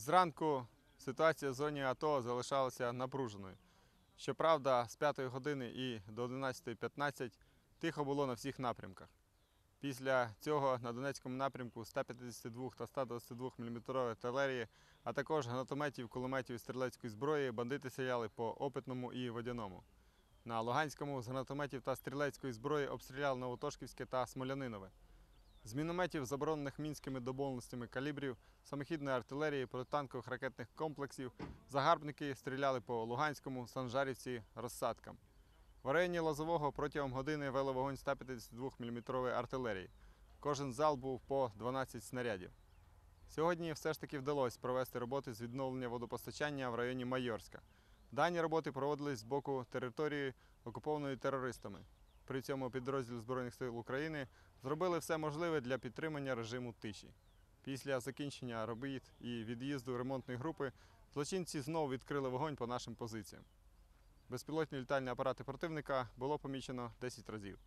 Зранку ситуація в зоні АТО залишалася напруженою. Щоправда, з 5 години і до 11.15 тихо було на всіх напрямках. Після цього на Донецькому напрямку 152 та 122 мм артилерії, а також гранатометів, кулеметів і стрілецької зброї бандити стріляли по опитному і водяному. На Луганському з гранатометів та стрілецької зброї обстріляли Новотошківське та Смолянинове. З мінометів, заборонених мінськими домовленостями калібрів, самохідної артилерії, протитанкових ракетних комплексів, загарбники стріляли по Луганському, Санжарівці, розсадкам. В районі Лозового протягом години вели вогонь 152 мм артилерії. Кожен зал був по 12 снарядів. Сьогодні все ж таки вдалося провести роботи з відновлення водопостачання в районі Майорська. Дані роботи проводились з боку території, окупованої терористами. При цьому підрозділ Збройних сил України зробили все можливе для підтримання режиму тиші. Після закінчення робіт і від'їзду ремонтної групи злочинці знову відкрили вогонь по нашим позиціям. Безпілотні літальні апарати противника було помічено 10 разів.